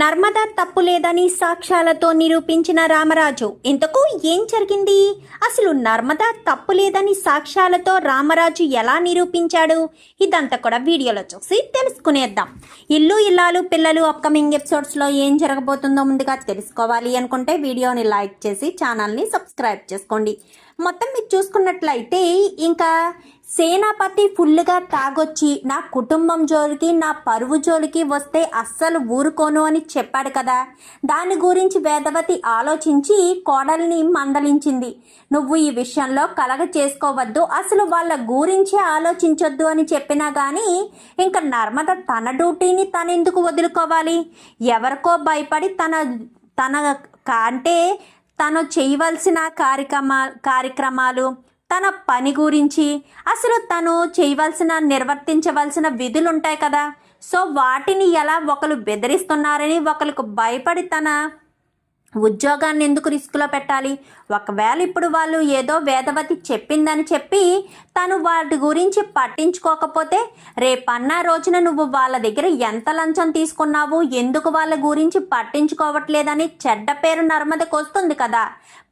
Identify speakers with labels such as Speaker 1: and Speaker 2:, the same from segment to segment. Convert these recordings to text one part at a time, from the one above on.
Speaker 1: నర్మదా తప్పు లేదని సాక్ష్యాలతో నిరూపించిన రామరాజు ఇంతకు ఏం జరిగింది? అసలు నర్మదా తప్పు లేదని సాక్ష్యాలతో రామరాజు ఎలా నిరూపించాడు? ఇదంతా కూడా వీడియోలో చూసి తెలుసుకునేద్దాం. ఇల్లు ఇల్లాలు పిల్లలు అప్కమింగ్ ఎపిసోడ్స్లో ఏం జరగబోతుందో ముందుగా తెలుసుకోవాలి అనుకుంటే వీడియోని లైక్ చేసి ఛానల్ని సబ్స్క్రైబ్ చేసుకోండి. మొత్తం మీరు చూసుకున్నట్లయితే ఇంకా సేనాపతి ఫుల్గా తాగొచ్చి నా కుటుంబం జోలికి నా పరువు జోలికి వస్తే అస్సలు ఊరుకోను అని చెప్పాడు కదా. దాని గురించి వేదవతి ఆలోచించి కోడల్ని మందలించింది. నువ్వు ఈ విషయంలో కలగ చేసుకోవద్దు అసలు వాళ్ళ గురించి ఆలోచించొద్దు అని చెప్పినా కానీ ఇంకా నర్మద తన డ్యూటీని తనెందుకు వదులుకోవాలి? ఎవరికో భయపడి తన తన కంటే అంటే తను చేయవలసిన కార్యక్రమా కార్యక్రమాలు తన పని గురించి అసలు తను చేయవలసిన నిర్వర్తించవలసిన విధులు ఉంటాయి కదా. సో వాటిని ఎలా ఒకరు బెదిరిస్తున్నారని ఒకరికి భయపడి తన ఉద్యోగాన్ని ఎందుకు రిస్క్లో పెట్టాలి? ఒకవేళ ఇప్పుడు వాళ్ళు ఏదో వేదవతి చెప్పిందని చెప్పి తను వాటి గురించి పట్టించుకోకపోతే రేపన్నా రోజున నువ్వు వాళ్ళ దగ్గర ఎంత లంచం తీసుకున్నావు? ఎందుకు వాళ్ళ గురించి పట్టించుకోవట్లేదని చెడ్డ పేరు నర్మదకు వస్తుంది కదా.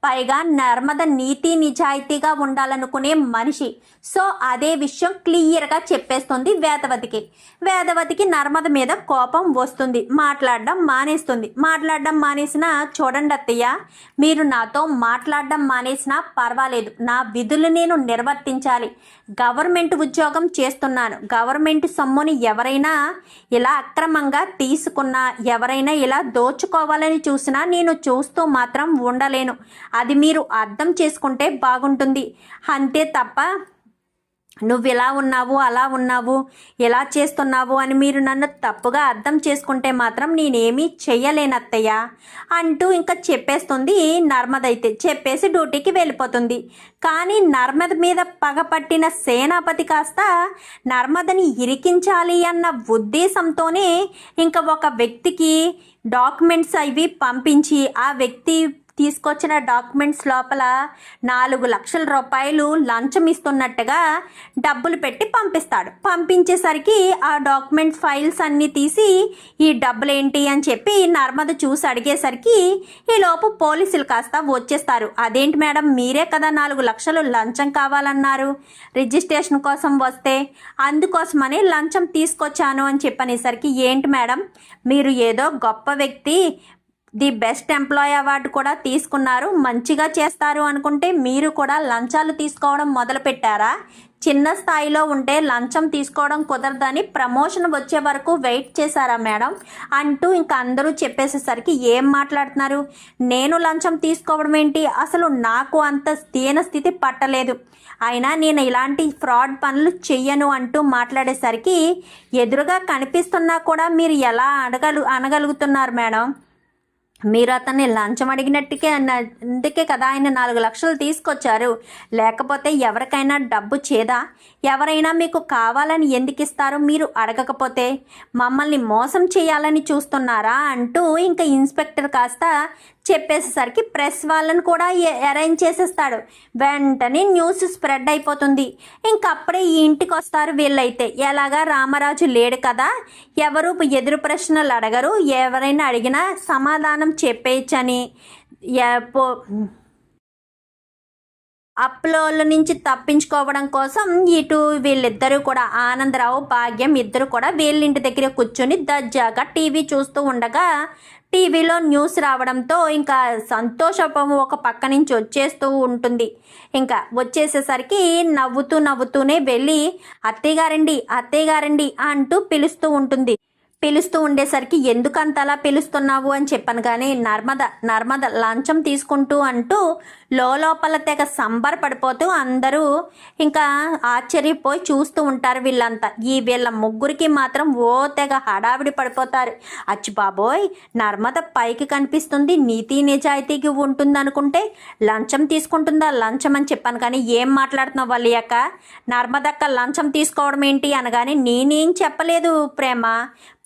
Speaker 1: పైగా నర్మద నీతి నిజాయితీగా ఉండాలనుకునే మనిషి. సో అదే విషయం క్లియర్గా చెప్పేస్తుంది వేదవతికి. వేదవతికి నర్మద మీద కోపం వస్తుంది. మాట్లాడడం మానేస్తుంది. మాట్లాడడం మానేసినా చూడండి అత్తయ్య మీరు నాతో మాట్లాడడం మానేసినా పర్వాలేదు. నా విధులు నేను నిర్వర్తించాలి. గవర్నమెంట్ ఉద్యోగం చేస్తున్నాను. గవర్నమెంట్ సొమ్ముని ఎవరైనా ఇలా అక్రమంగా తీసుకున్నా ఎవరైనా ఇలా దోచుకోవాలని చూసినా నేను చూస్తూ మాత్రం ఉండలేను. అది మీరు అర్థం చేసుకుంటే బాగుంటుంది. అంతే తప్ప నువ్వు ఇలా ఉన్నావు అలా ఉన్నావు ఎలా చేస్తున్నావు అని మీరు నన్ను తప్పుగా అర్థం చేసుకుంటే మాత్రం నేనేమీ చెయ్యలేనత్తయ్య అంటూ ఇంకా చెప్పేస్తుంది నర్మద అయితే చెప్పేసి డ్యూటీకి వెళ్ళిపోతుంది. కానీ నర్మద మీద పగపట్టిన సేనాపతి కాస్త నర్మదని ఇరికించాలి అన్న ఉద్దేశంతోనే ఇంకా ఒక వ్యక్తికి డాక్యుమెంట్స్ అవి పంపించి ఆ వ్యక్తి తీసుకొచ్చిన డాక్యుమెంట్స్ లోపల నాలుగు లక్షల రూపాయలు లంచం ఇస్తున్నట్టుగా డబ్బులు పెట్టి పంపిస్తాడు. పంపించేసరికి ఆ డాక్యుమెంట్స్ ఫైల్స్ అన్నీ తీసి ఈ డబ్బులు ఏంటి అని చెప్పి నర్మద చూసి అడిగేసరికి ఈ లోపు పోలీసులు కాస్త వచ్చేస్తారు. అదేంటి మేడం? మీరే కదా నాలుగు లక్షలు లంచం కావాలన్నారు. రిజిస్ట్రేషన్ కోసం వస్తే అందుకోసమని లంచం తీసుకొచ్చాను అని చెప్పనేసరికి ఏంటి మేడం? మీరు ఏదో గొప్ప వ్యక్తి ది బెస్ట్ ఎంప్లాయ్ అవార్డు కూడా తీసుకున్నారు. మంచిగా చేస్తారు అనుకుంటే మీరు కూడా లంచాలు తీసుకోవడం మొదలుపెట్టారా? చిన్న స్థాయిలో ఉంటే లంచం తీసుకోవడం కుదరదని ప్రమోషన్ వచ్చే వరకు వెయిట్ చేశారా మేడం? అంటూ ఇంకా అందరూ చెప్పేసేసరికి ఏం మాట్లాడుతున్నారు? నేను లంచం తీసుకోవడం ఏంటి? అసలు నాకు అంత దీన స్థితి పట్టలేదు. అయినా నేను ఇలాంటి ఫ్రాడ్ పనులు చెయ్యను అంటూ మాట్లాడేసరికి ఎదురుగా కనిపిస్తున్నా కూడా మీరు ఎలా అడగలు అనగలుగుతున్నారు మేడం? మీరు అతన్ని లంచం అడిగినట్టుకే అన్న- అందుకే కదా ఆయన నాలుగు లక్షలు తీసుకొచ్చారు. లేకపోతే ఎవరికైనా డబ్బు చేదా? ఎవరైనా మీకు కావాలని ఎందుకు ఇస్తారు మీరు అడగకపోతే మమ్మల్ని మోసం చేయాలని చూస్తున్నారా అంటూ ఇంకా ఇన్స్పెక్టర్ కాస్త చెప్పేసేసరికి ప్రెస్ వాళ్ళని కూడా అరేంజ్ చేసేస్తాడు. వెంటనే న్యూస్ స్ప్రెడ్ అయిపోతుంది. ఇంకప్పుడే ఈ ఇంటికి వస్తారు వీళ్ళైతే. ఎలాగా రామరాజు లేడు కదా? ఎవరు ఎదురు ప్రశ్నలు అడగరు. ఎవరైనా అడిగినా సమాధానం చెప్పేయచ్చని. అప్పుల నుంచి తప్పించుకోవడం కోసం ఇటు వీళ్ళిద్దరూ కూడా ఆనందరావు భాగ్యం ఇద్దరు కూడా వీళ్ళింటి దగ్గర కూర్చొని దర్జాగా టీవీ చూస్తూ ఉండగా టీవీలో న్యూస్ రావడంతో ఇంకా సంతోషపం ఒక పక్క నుంచి వచ్చేస్తూ ఉంటుంది. ఇంకా వచ్చేసేసరికి నవ్వుతూ నవ్వుతూనే వెళ్ళి అత్తయ్య అత్తయ్యగారండి అత్తయ్య అంటూ పిలుస్తూ ఉంటుంది. పిలుస్తూ ఉండేసరికి ఎందుకంతలా పిలుస్తున్నావు? అని చెప్పాను కానీ నర్మద నర్మద లంచం తీసుకుంటూ అంటూ లోపల తెగ సంబరపడిపోతూ అందరూ ఇంకా ఆశ్చర్యపోయి చూస్తూ ఉంటారు వీళ్ళంతా. ఈ వీళ్ళ ముగ్గురికి మాత్రం ఓ తెగ హడావిడి పడిపోతారు. అచ్చిబాబోయ్ నర్మద పైకి కనిపిస్తుంది. నీతి నిజాయితీకి ఉంటుంది అనుకుంటే లంచం తీసుకుంటుందా? లంచం అని చెప్పాను కానీ ఏం మాట్లాడుతున్నావు వాళ్ళ యొక్క నర్మదక్క లంచం తీసుకోవడం ఏంటి అనగానే నేనేం చెప్పలేదు ప్రేమ.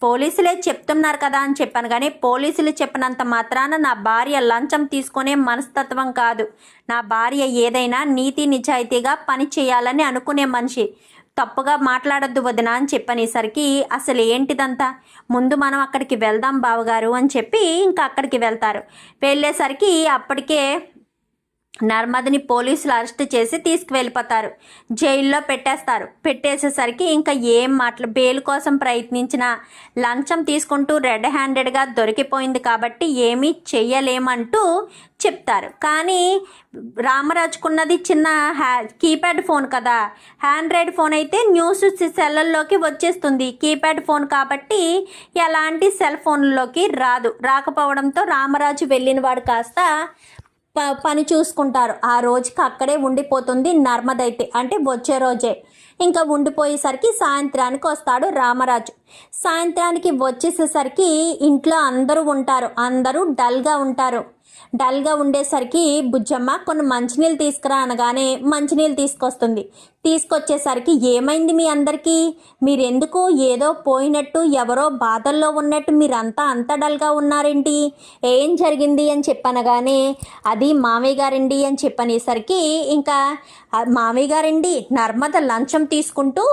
Speaker 1: పోలీసులే చెప్తున్నారు కదా అని చెప్పాను కానీ పోలీసులు చెప్పినంత మాత్రాన నా భార్య లంచం తీసుకునే మనస్తత్వం కాదు. నా భార్య ఏదైనా నీతి నిజాయితీగా పని చేయాలని అనుకునే మనిషి తప్పుగా మాట్లాడొద్దు వదిన అని చెప్పనేసరికి అసలు ఏంటిదంతా? ముందు మనం అక్కడికి వెళ్దాం బావగారు అని చెప్పి ఇంకా అక్కడికి వెళ్తారు. వెళ్ళేసరికి అప్పటికే నర్మదని పోలీసులు అరెస్ట్ చేసి తీసుకువెళ్ళిపోతారు. జైల్లో పెట్టేస్తారు. పెట్టేసేసరికి ఇంకా ఏం మాటలు బెయిల్ కోసం ప్రయత్నించిన లంచం తీసుకుంటూ రెడ్ హ్యాండెడ్గా దొరికిపోయింది కాబట్టి ఏమీ చెయ్యలేమంటూ చెప్తారు. కానీ రామరాజుకున్నది చిన్న హ్యా కీప్యాడ్ ఫోన్ కదా. హ్యాండ్రాయిడ్ ఫోన్ అయితే న్యూస్ సెల్లల్లోకి వచ్చేస్తుంది. కీప్యాడ్ ఫోన్ కాబట్టి ఎలాంటి సెల్ ఫోన్లోకి రాదు. రాకపోవడంతో రామరాజు వెళ్ళిన వాడు కాస్త ప పని చూసుకుంటారు. ఆ రోజుకి అక్కడే ఉండిపోతుంది నర్మదైతే. అంటే వచ్చే రోజే. ఇంకా ఉండిపోయేసరికి సాయంత్రానికి వస్తాడు రామరాజు. సాయంత్రానికి వచ్చేసేసరికి ఇంట్లో అందరూ ఉంటారు. అందరూ డల్గా ఉంటారు. డల్గా ఉండేసరికి బుజ్జమ్మ కొన్ని మంచినీళ్ళు తీసుకురా అనగానే మంచినీళ్ళు తీసుకొస్తుంది. తీసుకొచ్చేసరికి ఏమైంది మీ అందరికీ? మీరెందుకు ఏదో పోయినట్టు ఎవరో బాధల్లో ఉన్నట్టు మీరంతా అంత డల్గా ఉన్నారేంటి? ఏం జరిగింది అని చెప్పనగానే అది మామయ్య గారండి అని చెప్పనేసరికి ఇంకా మామయ్య గారండి నర్మద లంచం తీసుకుంటూ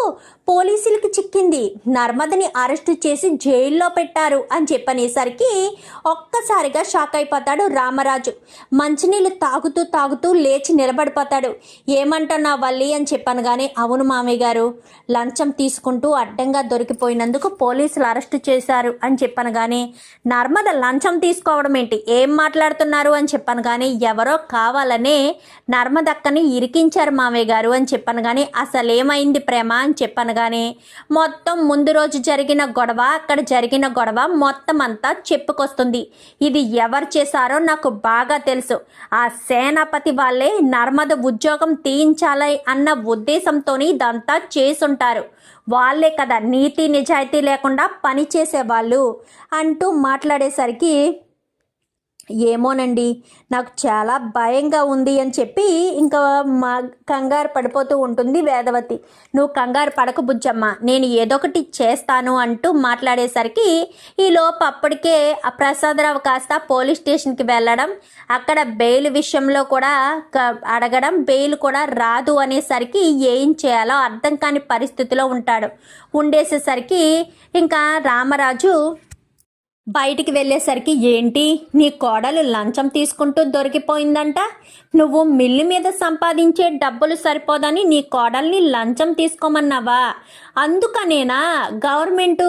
Speaker 1: పోలీసులకి చిక్కింది. నర్మదని అరెస్ట్ చేసి జైల్లో పెట్టారు అని చెప్పనేసరికి ఒక్కసారిగా షాక్ అయిపోతాడు రామరాజు. మంచినీళ్ళు తాగుతూ తాగుతూ లేచి నిలబడిపోతాడు. ఏమంటున్నా వల్లి అని అనగానే అవును మామయ్య గారు లంచం తీసుకుంటూ అడ్డంగా దొరికిపోయినందుకు పోలీసులు అరెస్ట్ చేశారు అని చెప్పనగానే నర్మద లంచం తీసుకోవడం ఏంటి? ఏం మాట్లాడుతున్నారు? అని చెప్పనగానే ఎవరో కావాలనే నర్మదక్కని ఇరికించారు మామయ్య గారు అని చెప్పనగానే అసలేమైంది ప్రేమ? అని చెప్పనగానే మొత్తం ముందు రోజు జరిగిన గొడవ అక్కడ జరిగిన గొడవ మొత్తం అంతా చెప్పుకొస్తుంది. ఇది ఎవరు చేశారో నాకు బాగా తెలుసు. ఆ సేనాపతి వాళ్ళే నర్మద ఉద్యోగం తీయించాలి అన్న ఉద్దేశంతోని ఇదంతా చేసుంటారు. వాళ్ళే కదా నీతి నిజాయితీ లేకుండా పని చేసేవాళ్ళు అంటూ మాట్లాడేసరికి ఏమోనండి నాకు చాలా భయంగా ఉంది అని చెప్పి ఇంకా మా కంగారు పడిపోతూ ఉంటుంది వేదవతి. నువ్వు కంగారు పడక బుజ్జమ్మ నేను ఏదో ఒకటి చేస్తాను అంటూ మాట్లాడేసరికి ఈ అప్పటికే ఆ ప్రసాదరావు కాస్త పోలీస్ స్టేషన్కి వెళ్ళడం అక్కడ బెయిల్ విషయంలో కూడా క- అడగడం బెయిల్ కూడా రాదు అనేసరికి ఏం చేయాలో అర్థం కాని పరిస్థితిలో ఉంటాడు. ఉండేసేసరికి ఇంకా రామరాజు బయటికి వెళ్ళేసరికి ఏంటి? నీ కోడలు లంచం తీసుకుంటూ దొరికిపోయిందంట. నువ్వు మిల్లు మీద సంపాదించే డబ్బులు సరిపోదని నీ కోడల్ని లంచం తీసుకోమన్నావా? అందుకనేనా గవర్నమెంట్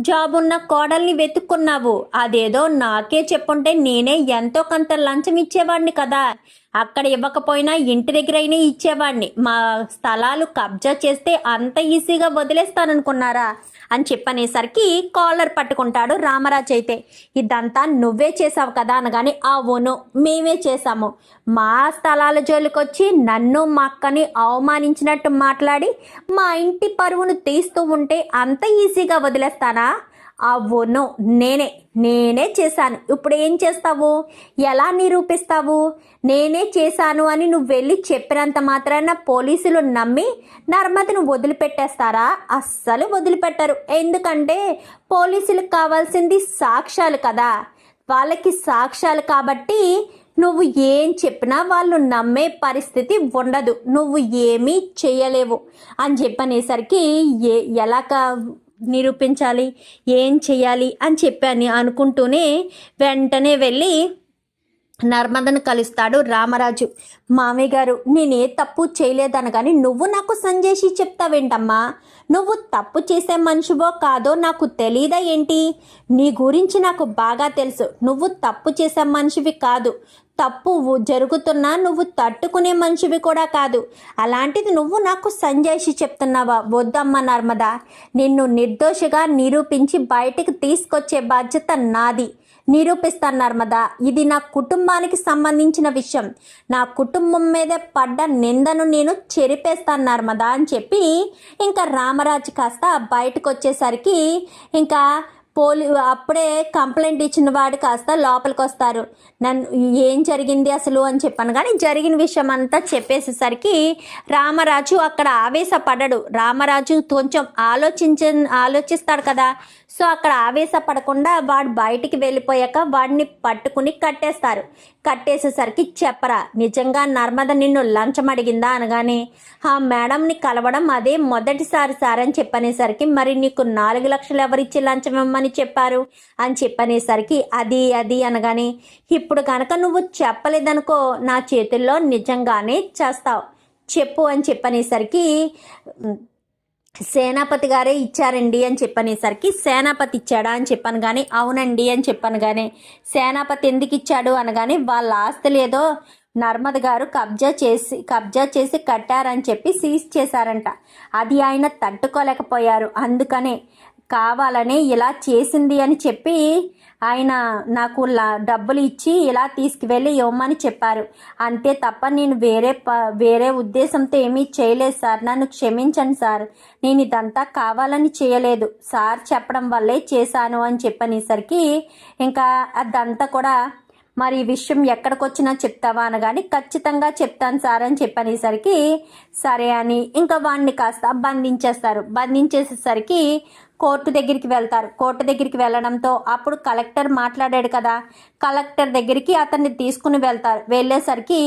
Speaker 1: జాబ్ ఉన్న కోడల్ని వెతుక్కున్నావు? అదేదో నాకే చెప్పుంటే నేనే ఎంతో కొంత లంచం ఇచ్చేవాడిని కదా. అక్కడ ఇవ్వకపోయినా ఇంటి దగ్గరైనా ఇచ్చేవాడిని. మా స్థలాలు కబ్జా చేస్తే అంత ఈజీగా వదిలేస్తాననుకున్నారా? అని చెప్పనేసరికి కాలర్ పట్టుకుంటాడు రామరాజ్ అయితే. ఇదంతా నువ్వే చేసావు కదా అనగానే అవును మేమే చేసాము మా స్థలాల జోలికొచ్చి నన్ను మా అక్కని అవమానించినట్టు మాట్లాడి మా ఇంటి పరువును తీస్తూ ఉంటే అంత ఈజీగా వదిలేస్తానా? అవును నేనే నేనే చేశాను. ఇప్పుడు ఏం చేస్తావు? ఎలా నిరూపిస్తావు? నేనే చేశాను అని నువ్వు వెళ్ళి చెప్పినంత మాత్రాన పోలీసులు నమ్మి నర్మతిని వదిలిపెట్టేస్తారా? అస్సలు వదిలిపెట్టరు. ఎందుకంటే పోలీసులకు కావాల్సింది సాక్ష్యాలు కదా. వాళ్ళకి సాక్ష్యాలు కాబట్టి నువ్వు ఏం చెప్పినా వాళ్ళు నమ్మే పరిస్థితి ఉండదు. నువ్వు ఏమీ చేయలేవు. అని చెప్పనేసరికి ఏ ఎలాగా నిరూపించాలి ఏం చేయాలి అని చెప్పాను అనుకుంటూనే వెంటనే వెళ్ళి నర్మదను కలుస్తాడు రామరాజు. మామయ్య గారు నేనే తప్పు చేయలేదనగాని నువ్వు నాకు సంజేసి చెప్తావేంటమ్మా? నువ్వు తప్పు చేసే మనిషివో కాదో నాకు తెలీదా ఏంటి? నీ గురించి నాకు బాగా తెలుసు. నువ్వు తప్పు చేసే మనిషివి కాదు. తప్పు జరుగుతున్నా నువ్వు తట్టుకునే మనిషివి కూడా కాదు. అలాంటిది నువ్వు నాకు సంజాయిషి చెప్తున్నావా? వద్దమ్మ నర్మదా. నిన్ను నిర్దోషిగా నిరూపించి బయటికి తీసుకొచ్చే బాధ్యత నాది. నిరూపిస్తాను నర్మదా ఇది నా కుటుంబానికి సంబంధించిన విషయం. నా కుటుంబం మీద పడ్డ నిందను నేను చెరిపేస్తాను నర్మదా అని చెప్పి ఇంకా రామరాజు కాస్త బయటకు వచ్చేసరికి ఇంకా పోలీ అప్పుడే కంప్లైంట్ ఇచ్చిన వాడు కాస్త లోపలికి వస్తారు నన్ను ఏం జరిగింది అసలు అని చెప్పాను కానీ జరిగిన విషయం అంతా చెప్పేసేసరికి రామరాజు అక్కడ ఆవేశపడడు. రామరాజు కొంచెం ఆలోచించ ఆలోచిస్తాడు కదా. సో అక్కడ ఆవేశపడకుండా వాడు బయటికి వెళ్ళిపోయాక వాడిని పట్టుకుని కట్టేస్తారు. కట్టేసేసరికి చెప్పరా నిజంగా నర్మద నిన్ను లంచం అడిగిందా? అనగానే ఆ మేడంని కలవడం అదే మొదటిసారి సార్ అని చెప్పనేసరికి మరి నీకు నాలుగు లక్షలు ఎవరిచ్చి లంచం అని చెప్పారు. అని చెప్పనేసరికి అది అది అనగానే ఇప్పుడు కనుక నువ్వు చెప్పలేదనుకో నా చేతుల్లో నిజంగానే చేస్తావు. చెప్పు అని చెప్పనేసరికి సేనాపతి గారే ఇచ్చారండి అని చెప్పనేసరికి సేనాపతి ఇచ్చాడా అని చెప్పాను కానీ అవునండి అని చెప్పాను కానీ సేనాపతి ఎందుకు ఇచ్చాడు అనగానే వాళ్ళ ఆస్తులు ఏదో నర్మద్ గారు కబ్జా చేసి కబ్జా చేసి కట్టారని చెప్పి సీజ్ చేశారంట. అది ఆయన తట్టుకోలేకపోయారు. అందుకనే కావాలని ఇలా చేసింది అని చెప్పి ఆయన నాకు డబ్బులు ఇచ్చి ఇలా తీసుకువెళ్ళి ఇవ్వమని చెప్పారు. అంతే తప్ప నేను వేరే ప వేరే ఉద్దేశంతో ఏమీ చేయలేదు సార్. నన్ను క్షమించండి సార్. నేను ఇదంతా కావాలని చేయలేదు. సార్ చెప్పడం వల్లే చేశాను అని చెప్పనేసరికి ఇంకా అదంతా కూడా మరి ఈ విషయం ఎక్కడికొచ్చినా చెప్తావా అనగాని ఖచ్చితంగా చెప్తాను సార్ అని చెప్పనేసరికి సరే అని ఇంకా వాడిని కాస్త బంధించేస్తారు. బంధించేసేసరికి కోర్టు దగ్గరికి వెళ్తారు. కోర్టు దగ్గరికి వెళ్ళడంతో అప్పుడు కలెక్టర్ మాట్లాడాడు కదా. కలెక్టర్ దగ్గరికి అతన్ని తీసుకుని వెళ్తారు. వెళ్ళేసరికి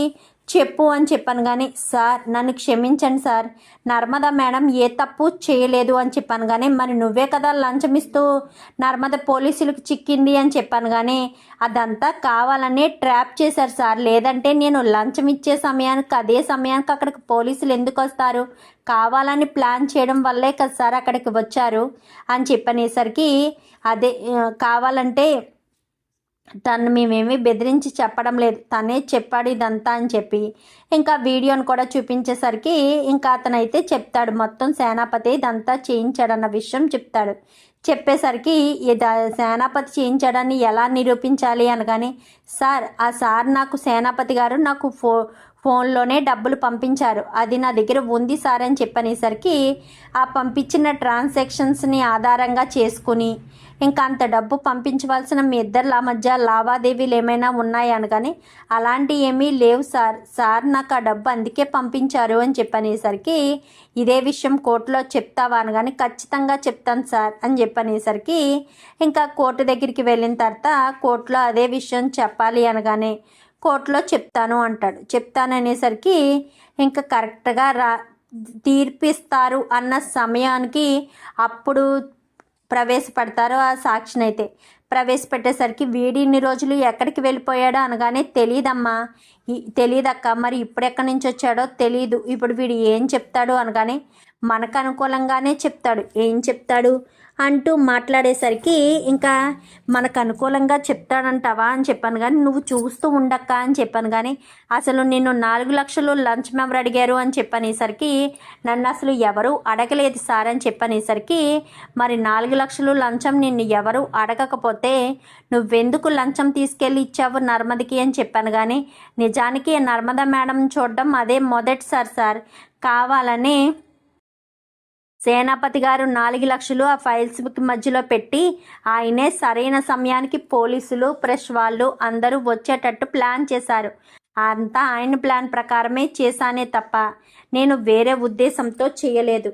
Speaker 1: చెప్పు అని చెప్పాను కానీ సార్ నన్ను క్షమించండి సార్. నర్మదా మేడం ఏ తప్పు చేయలేదు అని చెప్పాను కానీ మరి నువ్వే కదా లంచం ఇస్తూ నర్మద పోలీసులకు చిక్కింది అని చెప్పాను కానీ అదంతా కావాలని ట్రాప్ చేశారు సార్. లేదంటే నేను లంచం ఇచ్చే సమయానికి అదే సమయానికి అక్కడికి పోలీసులు ఎందుకు వస్తారు? కావాలని ప్లాన్ చేయడం వల్లే కదా సార్ అక్కడికి వచ్చారు అని చెప్పనేసరికి అదే కావాలంటే తను మేమేమీ బెదిరించి చెప్పడం లేదు. తనే చెప్పాడు ఇదంతా అని చెప్పి. ఇంకా వీడియోని కూడా చూపించేసరికి ఇంకా అతనైతే చెప్తాడు. మొత్తం సేనాపతి ఇదంతా చేయించాడన్న విషయం చెప్తాడు. చెప్పేసరికి ఇది సేనాపతి చేయించాడని ఎలా నిరూపించాలి అనగానే సార్ ఆ సార్ నాకు సేనాపతి గారు నాకు ఫో ఫోన్లోనే డబ్బులు పంపించారు. అది నా దగ్గర ఉంది సార్ అని చెప్పనేసరికి ఆ పంపించిన ట్రాన్సాక్షన్స్ని ఆధారంగా చేసుకుని ఇంకా అంత డబ్బు పంపించవలసిన మీ ఇద్దరి మధ్య లావాదేవీలు ఏమైనా ఉన్నాయి? అనగానే అలాంటి ఏమీ లేవు సార్. సార్ నాకు ఆ డబ్బు అందుకే పంపించారు అని చెప్పనేసరికి ఇదే విషయం కోర్టులో చెప్తావా? అనగాని ఖచ్చితంగా చెప్తాను సార్ అని చెప్పనేసరికి ఇంకా కోర్టు దగ్గరికి వెళ్ళిన తర్వాత కోర్టులో అదే విషయం చెప్పాలి అనగానే కోర్టులో చెప్తాను అంటాడు. చెప్తాను అనేసరికి ఇంకా కరెక్ట్గా రా తీర్పిస్తారు అన్న సమయానికి అప్పుడు ప్రవేశపెడతారు ఆ సాక్షిని అయితే ప్రవేశపెట్టేసరికి వీడి ఇన్ని రోజులు ఎక్కడికి వెళ్ళిపోయాడో అనగానే తెలియదమ్మా తెలియదక్క మరి ఇప్పుడు ఎక్కడి నుంచి వచ్చాడో తెలియదు ఇప్పుడు వీడు ఏం చెప్తాడు అనగానే మనకు అనుకూలంగానే చెప్తాడు. ఏం చెప్తాడు? అంటూ మాట్లాడేసరికి ఇంకా మనకు అనుకూలంగా చెప్తాడంటావా అని చెప్పాను కానీ నువ్వు చూస్తూ ఉండక్క అని చెప్పాను కానీ అసలు నిన్ను నాలుగు లక్షలు లంచ్ మెంబర్ అడిగారు అని చెప్పనేసరికి నన్ను అసలు ఎవరు అడగలేదు సార్ అని చెప్పనేసరికి మరి నాలుగు లక్షలు లంచం నిన్ను ఎవరు అడగకపోతే నువ్వెందుకు లంచం తీసుకెళ్ళి ఇచ్చావు నర్మదికి అని చెప్పాను కానీ నిజానికి నర్మద మేడం చూడడం అదే మొదటిసారి సార్. కావాలని సేనాపతి గారు నాలుగు లక్షలు ఆ ఫైల్స్ మధ్యలో పెట్టి ఆయనే సరైన సమయానికి పోలీసులు ప్రెస్ వాళ్ళు అందరూ వచ్చేటట్టు ప్లాన్ చేశారు. అంతా ఆయన ప్లాన్ ప్రకారమే చేశానే తప్ప నేను వేరే ఉద్దేశంతో చేయలేదు.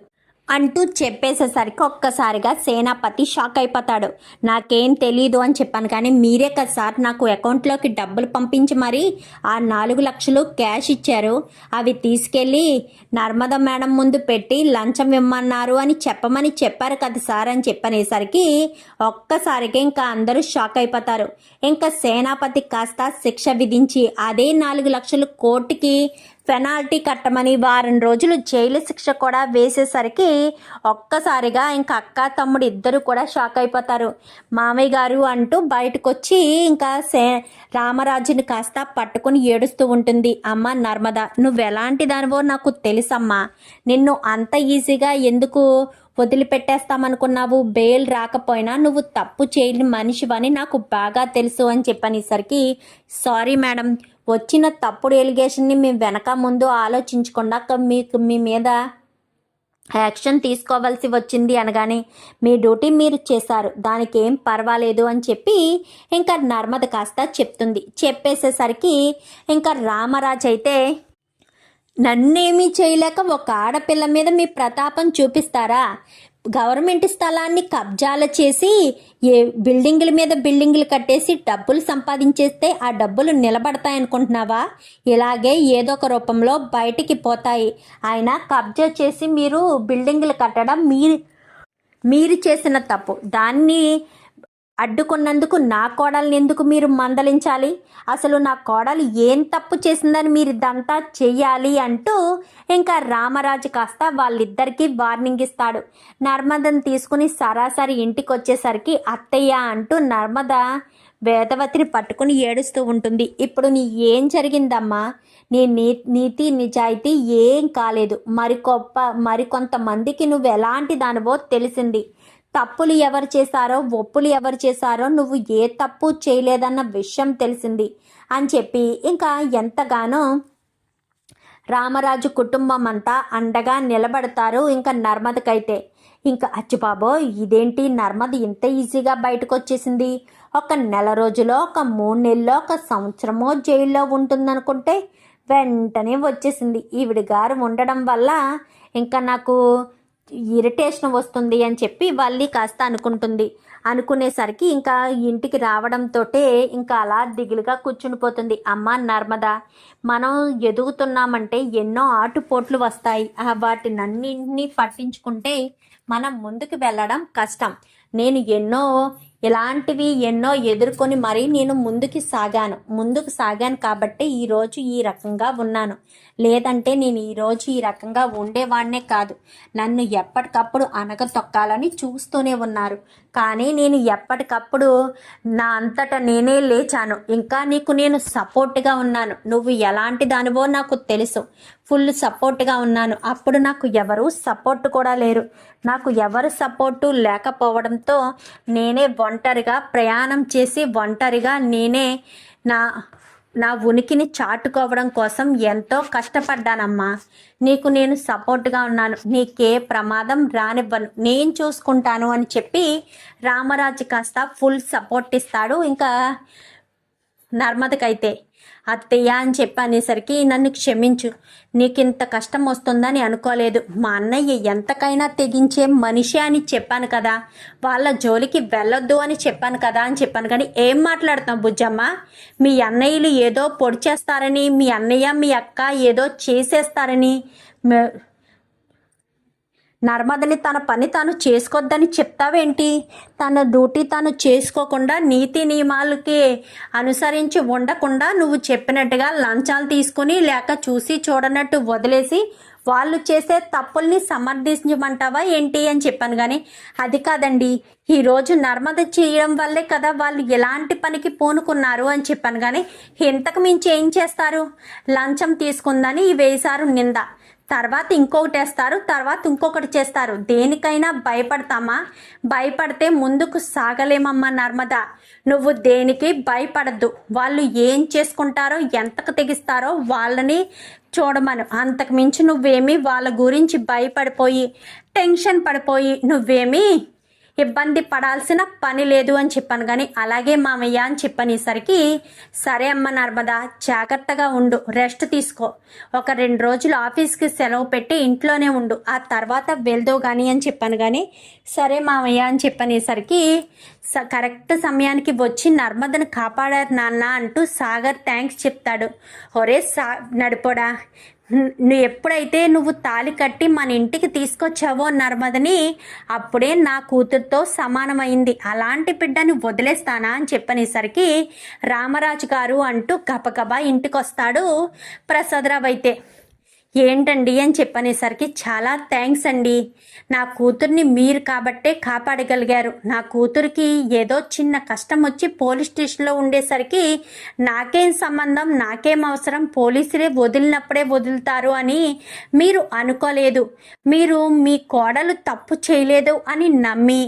Speaker 1: అంటూ చెప్పేసేసరికి ఒక్కసారిగా సేనాపతి షాక్ అయిపోతాడు. నాకేం తెలీదు అని చెప్పాను కానీ మీరే కదా సార్ నాకు అకౌంట్లోకి డబ్బులు పంపించి మరి ఆ నాలుగు లక్షలు క్యాష్ ఇచ్చారు. అవి తీసుకెళ్ళి నర్మద మేడం ముందు పెట్టి లంచం ఇమ్మన్నారు అని చెప్పమని చెప్పారు కదా సార్ అని చెప్పనేసరికి ఒక్కసారిగా ఇంకా అందరూ షాక్ అయిపోతారు. ఇంకా సేనాపతి కాస్త శిక్ష విధించి అదే నాలుగు లక్షలు కోర్టుకి పెనాల్టీ కట్టమని వారం రోజులు జైలు శిక్ష కూడా వేసేసరికి ఒక్కసారిగా ఇంకా అక్క తమ్ముడు ఇద్దరు కూడా షాక్ అయిపోతారు. మామయ్య గారు అంటూ బయటకు వచ్చి ఇంకా సే రామరాజుని కాస్త పట్టుకుని ఏడుస్తూ ఉంటుంది. అమ్మ నర్మద నువ్వు ఎలాంటి దానివో నాకు తెలుసమ్మా. నిన్ను అంత ఈజీగా ఎందుకు వదిలిపెట్టేస్తామనుకున్నావు? బెయిల్ రాకపోయినా నువ్వు తప్పు చేయని మనిషివని నాకు బాగా తెలుసు అని చెప్పనేసరికి సారీ మేడం వచ్చిన తప్పుడు ఎలిగేషన్ని మేము వెనక ముందు ఆలోచించకుండా మీకు మీ మీద యాక్షన్ తీసుకోవాల్సి వచ్చింది అనగానే మీ డ్యూటీ మీరు చేశారు. దానికి ఏం పర్వాలేదు అని చెప్పి ఇంకా నర్మద కాస్త చెప్తుంది. చెప్పేసేసరికి ఇంకా రామరాజ్ అయితే నన్నేమీ చేయలేక ఒక ఆడపిల్ల మీద మీ ప్రతాపం చూపిస్తారా? గవర్నమెంట్ స్థలాన్ని కబ్జాలు చేసి ఏ బిల్డింగుల మీద బిల్డింగులు కట్టేసి డబ్బులు సంపాదించేస్తే ఆ డబ్బులు నిలబడతాయి అనుకుంటున్నావా ఇలాగే ఏదో ఒక రూపంలో బయటికి పోతాయి. ఆయన కబ్జా చేసి మీరు బిల్డింగులు కట్టడం మీరు మీరు చేసిన తప్పు. దాన్ని అడ్డుకున్నందుకు నా కోడల్ని ఎందుకు మీరు మందలించాలి? అసలు నా కోడలు ఏం తప్పు చేసిందని మీరు ఇదంతా చెయ్యాలి అంటూ ఇంకా రామరాజు కాస్త వాళ్ళిద్దరికీ వార్నింగ్ ఇస్తాడు. నర్మదను తీసుకుని సరాసరి ఇంటికి వచ్చేసరికి అత్తయ్య అంటూ నర్మద వేదవతిని పట్టుకుని ఏడుస్తూ ఉంటుంది. ఇప్పుడు నీ ఏం జరిగిందమ్మా? నీ నీతి నిజాయితీ ఏం కాలేదు. మరికొప్ప మరికొంతమందికి నువ్వు ఎలాంటి దానివో తెలిసింది. తప్పులు ఎవరు చేశారో ఒప్పులు ఎవరు చేశారో నువ్వు ఏ తప్పు చేయలేదన్న విషయం తెలిసింది అని చెప్పి ఇంకా ఎంతగానో రామరాజు కుటుంబం అంతా అండగా నిలబడతారు ఇంకా నర్మదకైతే. ఇంకా అచ్చిబాబో ఇదేంటి నర్మద ఇంత ఈజీగా బయటకు వచ్చేసింది ఒక నెల రోజులో ఒక మూడు నెలల్లో ఒక సంవత్సరమో జైల్లో ఉంటుందనుకుంటే వెంటనే వచ్చేసింది. ఈవిడ గారు ఉండడం వల్ల ఇంకా నాకు ఇరిటేషన్ వస్తుంది అని చెప్పి వల్లి కాస్త అనుకుంటుంది. అనుకునేసరికి ఇంకా ఇంటికి రావడంతో ఇంకా అలా దిగులుగా కూర్చునిపోతుంది. అమ్మ నర్మద మనం ఎదుగుతున్నామంటే ఎన్నో ఆటుపోట్లు వస్తాయి. ఆ వాటినన్నింటినీ పట్టించుకుంటే మనం ముందుకు వెళ్ళడం కష్టం. నేను ఎన్నో ఇలాంటివి ఎన్నో ఎదుర్కొని మరీ నేను ముందుకు సాగాను. ముందుకు సాగాను కాబట్టి ఈరోజు ఈ రకంగా ఉన్నాను. లేదంటే నేను ఈరోజు ఈ రకంగా ఉండేవాడినే కాదు. నన్ను ఎప్పటికప్పుడు అనగ తొక్కాలని చూస్తూనే ఉన్నారు. కానీ నేను ఎప్పటికప్పుడు నా అంతటా నేనే లేచాను. ఇంకా నీకు నేను సపోర్ట్గా ఉన్నాను. నువ్వు ఎలాంటి దానివో నాకు తెలుసు. ఫుల్ సపోర్ట్గా ఉన్నాను. అప్పుడు నాకు ఎవరు సపోర్ట్ కూడా లేరు. నాకు ఎవరు సపోర్టు లేకపోవడంతో నేనే ఒంటరిగా ప్రయాణం చేసి ఒంటరిగా నేనే నా నా ఉనికిని చాటుకోవడం కోసం ఎంతో కష్టపడ్డానమ్మా. నీకు నేను సపోర్ట్గా ఉన్నాను. నీకే ప్రమాదం రానివ్వను. నేను చూసుకుంటాను అని చెప్పి రామరాజు కాస్త ఫుల్ సపోర్ట్ ఇస్తాడు. ఇంకా నర్మదకైతే అత్తయ్య అని చెప్పి అనేసరికి నన్ను క్షమించు. నీకు ఇంత కష్టం వస్తుందని అనుకోలేదు. మా అన్నయ్య ఎంతకైనా తెగించే మనిషి అని చెప్పాను కదా. వాళ్ళ జోలికి వెళ్ళొద్దు అని చెప్పాను కదా అని చెప్పాను. కానీ ఏం మాట్లాడుతాం బుజ్జమ్మ? మీ అన్నయ్యలు ఏదో పొడి చేస్తారని మీ అన్నయ్య మీ అక్క ఏదో చేసేస్తారని నర్మదని తన పని తాను చేసుకోవద్దని చెప్తావేంటి? తన డ్యూటీ తాను చేసుకోకుండా నీతి నియమాలకి అనుసరించి ఉండకుండా నువ్వు చెప్పినట్టుగా లంచాలు తీసుకుని లేక చూసి చూడనట్టు వదిలేసి వాళ్ళు చేసే తప్పుల్ని సమర్థించమంటావా ఏంటి అని చెప్పాను కానీ అది కాదండి. ఈరోజు నర్మద చేయడం వల్లే కదా వాళ్ళు ఎలాంటి పనికి పూనుకున్నారు అని చెప్పాను కానీ ఇంతకు మించి ఏం చేస్తారు? లంచం తీసుకుందని వేశారు నింద. తర్వాత ఇంకొకటి వేస్తారు తర్వాత ఇంకొకటి చేస్తారు. దేనికైనా భయపడతామా? భయపడితే ముందుకు సాగలేమమ్మా నర్మద. నువ్వు దేనికి భయపడద్దు. వాళ్ళు ఏం చేసుకుంటారో ఎంతకు తెగిస్తారో వాళ్ళని చూడమను. అంతకు మించి నువ్వేమీ వాళ్ళ గురించి భయపడిపోయి టెన్షన్ పడిపోయి నువ్వేమీ ఇబ్బంది పడాల్సిన పని లేదు అని చెప్పాను కానీ అలాగే మామయ్య అని చెప్పనేసరికి సరే అమ్మ నర్మదా జాగ్రత్తగా ఉండు రెస్ట్ తీసుకో. ఒక రెండు రోజులు ఆఫీస్కి సెలవు పెట్టి ఇంట్లోనే ఉండు. ఆ తర్వాత వెళ్దో కానీ అని చెప్పాను కానీ సరే మామయ్య అని చెప్పనేసరికి స కరెక్ట్ సమయానికి వచ్చి నర్మదను కాపాడారు నాన్న అంటూ సాగర్ థ్యాంక్స్ చెప్తాడు. ఒరే సా నడిపోడా నువ్వు ఎప్పుడైతే నువ్వు తాలి కట్టి మన ఇంటికి తీసుకొచ్చావో నర్మదని అప్పుడే నా కూతురుతో సమానమైంది. అలాంటి బిడ్డని వదిలేస్తానా అని చెప్పనేసరికి రామరాజు గారు అంటూ గబగబా ఇంటికి వస్తాడు ప్రసాదరావు అయితే. ఏంటండి అని చెప్పనేసరికి చాలా థ్యాంక్స్ అండి. నా కూతుర్ని మీరు కాబట్టే కాపాడగలిగారు. నా కూతురికి ఏదో చిన్న కష్టం వచ్చి పోలీస్ స్టేషన్లో ఉండేసరికి నాకేం సంబంధం నాకేం అవసరం పోలీసులే వదిలినప్పుడే వదులుతారు అని మీరు అనుకోలేదు. మీరు మీ కోడలు తప్పు చేయలేదు అని నమ్మి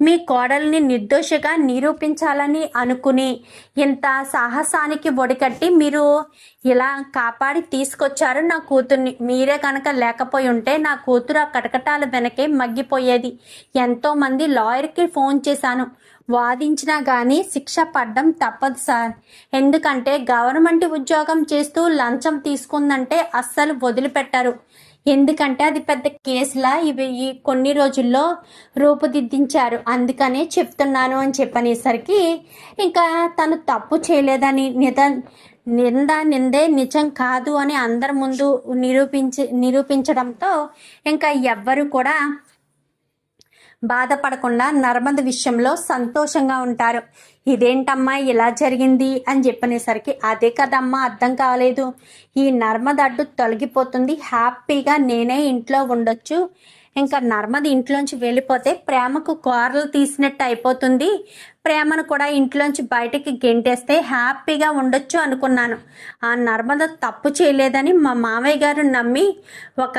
Speaker 1: మీ కోడల్ని నిర్దోషగా నిరూపించాలని అనుకుని ఇంత సాహసానికి ఒడికట్టి మీరు ఇలా కాపాడి తీసుకొచ్చారు నా కూతుర్ని. మీరే కనుక లేకపోయి ఉంటే నా కూతురు ఆ కటకటాల వెనకే మగ్గిపోయేది. ఎంతోమంది లాయర్కి ఫోన్ చేశాను. వాదించినా కానీ శిక్ష పడ్డం తప్పదు సార్. ఎందుకంటే గవర్నమెంట్ ఉద్యోగం చేస్తూ లంచం తీసుకుందంటే అస్సలు వదిలిపెట్టరు. ఎందుకంటే అది పెద్ద కేసులా ఇవి ఈ కొన్ని రోజుల్లో రూపుదిద్దించారు. అందుకనే చెప్తున్నాను అని చెప్పనేసరికి ఇంకా తను తప్పు చేయలేదని నిద నింద నిందే నిజం కాదు అని అందరి ముందు నిరూపించి నిరూపించడంతో ఇంకా ఎవ్వరు కూడా బాధపడకుండా నర్మద విషయంలో సంతోషంగా ఉంటారు. ఇదేంటమ్మా ఇలా జరిగింది అని చెప్పనేసరికి అదే కదమ్మా అర్థం కాలేదు. ఈ నర్మద అడ్డు తొలగిపోతుంది. హ్యాపీగా నేనే ఇంట్లో ఉండొచ్చు. ఇంకా నర్మద ఇంట్లోంచి వెళ్ళిపోతే ప్రేమకు కూరలు తీసినట్టు అయిపోతుంది. ప్రేమను కూడా ఇంట్లోంచి బయటకి గెంటేస్తే హ్యాపీగా ఉండొచ్చు అనుకున్నాను. ఆ నర్మద తప్పు చేయలేదని మా మామయ్య గారు నమ్మి ఒక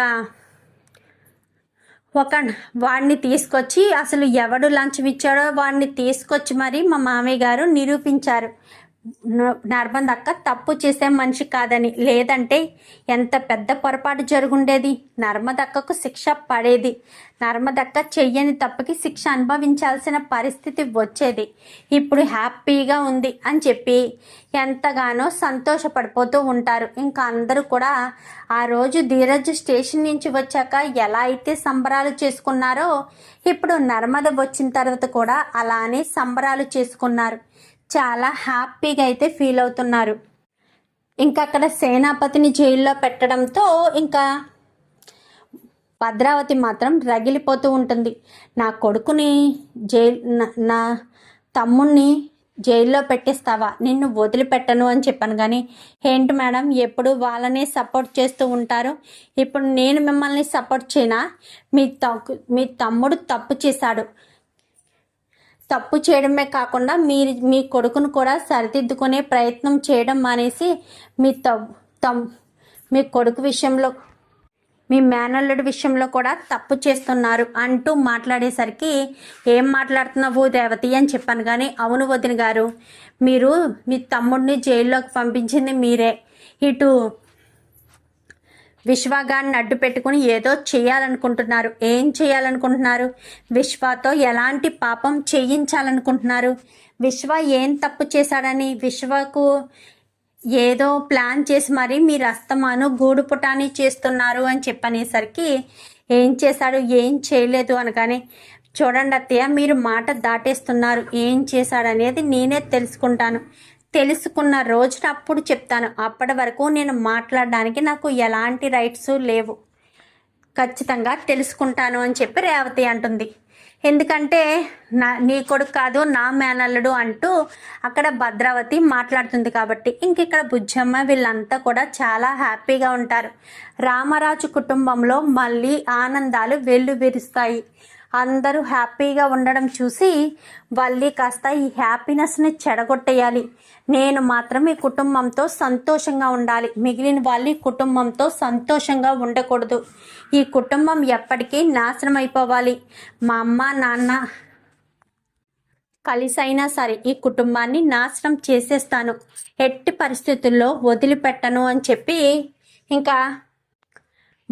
Speaker 1: ఒక వాడిని తీసుకొచ్చి అసలు ఎవడు లంచం ఇచ్చాడో వాడిని తీసుకొచ్చి మరి మా మామయ్య గారు నిరూపించారు. నర్మందక్క తప్పు చేసే మనిషి కాదని. లేదంటే ఎంత పెద్ద పొరపాటు జరుగుండేది? నర్మదక్కకు శిక్ష పడేది. నర్మదక్క చెయ్యని తప్పుకి శిక్ష అనుభవించాల్సిన పరిస్థితి వచ్చేది. ఇప్పుడు హ్యాపీగా ఉంది అని చెప్పి ఎంతగానో సంతోషపడిపోతూ ఉంటారు. ఇంకా అందరూ కూడా ఆ రోజు ధీరజ్ స్టేషన్ నుంచి వచ్చాక ఎలా అయితే సంబరాలు చేసుకున్నారో ఇప్పుడు నర్మద వచ్చిన తర్వాత కూడా అలానే సంబరాలు చేసుకున్నారు. చాలా హ్యాపీగా అయితే ఫీల్ అవుతున్నారు. ఇంకా అక్కడ సేనాపతిని జైల్లో పెట్టడంతో ఇంకా భద్రావతి మాత్రం రగిలిపోతూ ఉంటుంది. నా కొడుకుని జైలు నా తమ్ముణ్ణి జైల్లో పెట్టేస్తావా? నిన్ను వదిలిపెట్టను అని చెప్పాను కానీ ఏంటి మేడం ఎప్పుడు వాళ్ళనే సపోర్ట్ చేస్తూ ఉంటారు? ఇప్పుడు నేను మిమ్మల్ని సపోర్ట్ చేయనా? మీ తగ్గు మీ తమ్ముడు తప్పు చేశాడు. తప్పు చేయడమే కాకుండా మీరు మీ కొడుకును కూడా సరిదిద్దుకునే ప్రయత్నం చేయడం మానేసి మీ తమ్ మీ కొడుకు విషయంలో మీ మేనల్లుడి విషయంలో కూడా తప్పు చేస్తున్నారు అంటూ మాట్లాడేసరికి ఏం మాట్లాడుతున్నావు రేవతి అని చెప్పాను కానీ అవును వదిన గారు మీరు మీ తమ్ముడిని జైల్లోకి పంపించింది మీరే. ఇటు విశ్వగాన్ని అడ్డు పెట్టుకుని ఏదో చేయాలనుకుంటున్నారు. ఏం చేయాలనుకుంటున్నారు? విశ్వతో ఎలాంటి పాపం చేయించాలనుకుంటున్నారు? విశ్వ ఏం తప్పు చేశాడని? విశ్వకు ఏదో ప్లాన్ చేసి మరి మీరు అస్తమాను గూడు పుటాని చేస్తున్నారు అని చెప్పనేసరికి ఏం చేశాడు? ఏం చేయలేదు అనగానే చూడండి అత్తయ్య మీరు మాట దాటేస్తున్నారు. ఏం చేశాడనేది నేనే తెలుసుకుంటాను. తెలుసుకున్న రోజున అప్పుడు చెప్తాను. అప్పటి వరకు నేను మాట్లాడడానికి నాకు ఎలాంటి రైట్స్ లేవు. ఖచ్చితంగా తెలుసుకుంటాను అని చెప్పి రేవతి అంటుంది. ఎందుకంటే నా నీ కొడుకు కాదు నా మేనల్లుడు అంటూ అక్కడ భద్రావతి మాట్లాడుతుంది కాబట్టి ఇంక ఇక్కడ బుజ్జమ్మ వీళ్ళంతా కూడా చాలా హ్యాపీగా ఉంటారు. రామరాజు కుటుంబంలో మళ్ళీ ఆనందాలు వెల్లు విరుస్తాయి అందరూ హ్యాపీగా ఉండడం చూసి వల్లి కాస్త ఈ హ్యాపీనెస్ని చెడగొట్టేయాలి. నేను మాత్రం ఈ కుటుంబంతో సంతోషంగా ఉండాలి. మిగిలిన వాళ్ళ కుటుంబంతో సంతోషంగా ఉండకూడదు. ఈ కుటుంబం ఎప్పటికీ నాశనం అయిపోవాలి. మా అమ్మ నాన్న కలిసైనా సరే ఈ కుటుంబాన్ని నాశనం చేసేస్తాను. ఎట్టి పరిస్థితుల్లో వదిలిపెట్టను అని చెప్పి ఇంకా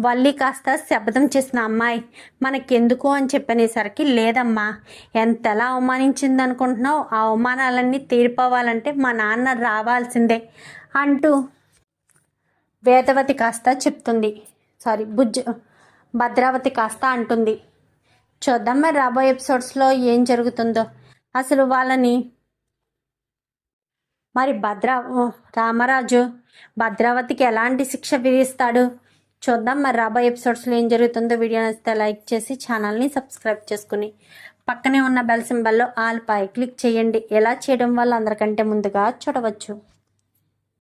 Speaker 1: వల్లి కాస్త శబ్దం చేసిన అమ్మాయి మనకెందుకు? అని చెప్పనేసరికి లేదమ్మా ఎంతలా అవమానించింది అనుకుంటున్నావు ఆ అవమానాలన్నీ తీరిపోవాలంటే మా నాన్న రావాల్సిందే అంటూ వేదవతి కాస్త చెప్తుంది. సారీ బుజ్జ భద్రావతి కాస్త అంటుంది. చూద్దాం మరి రాబోయే ఎపిసోడ్స్లో ఏం జరుగుతుందో. అసలు వాళ్ళని మరి భద్ర రామరాజు భద్రావతికి ఎలాంటి శిక్ష విధిస్తాడు? చూద్దాం. మరి రాబోయే ఎపిసోడ్స్లో ఏం జరుగుతుందో వీడియో నచ్చితే లైక్ చేసి ఛానల్ని సబ్స్క్రైబ్ చేసుకుని పక్కనే ఉన్న బెల్ సింబల్లో ఆల్ పై క్లిక్ చేయండి. ఎలా చేయడం వల్ల అందరికంటే ముందుగా చూడవచ్చు.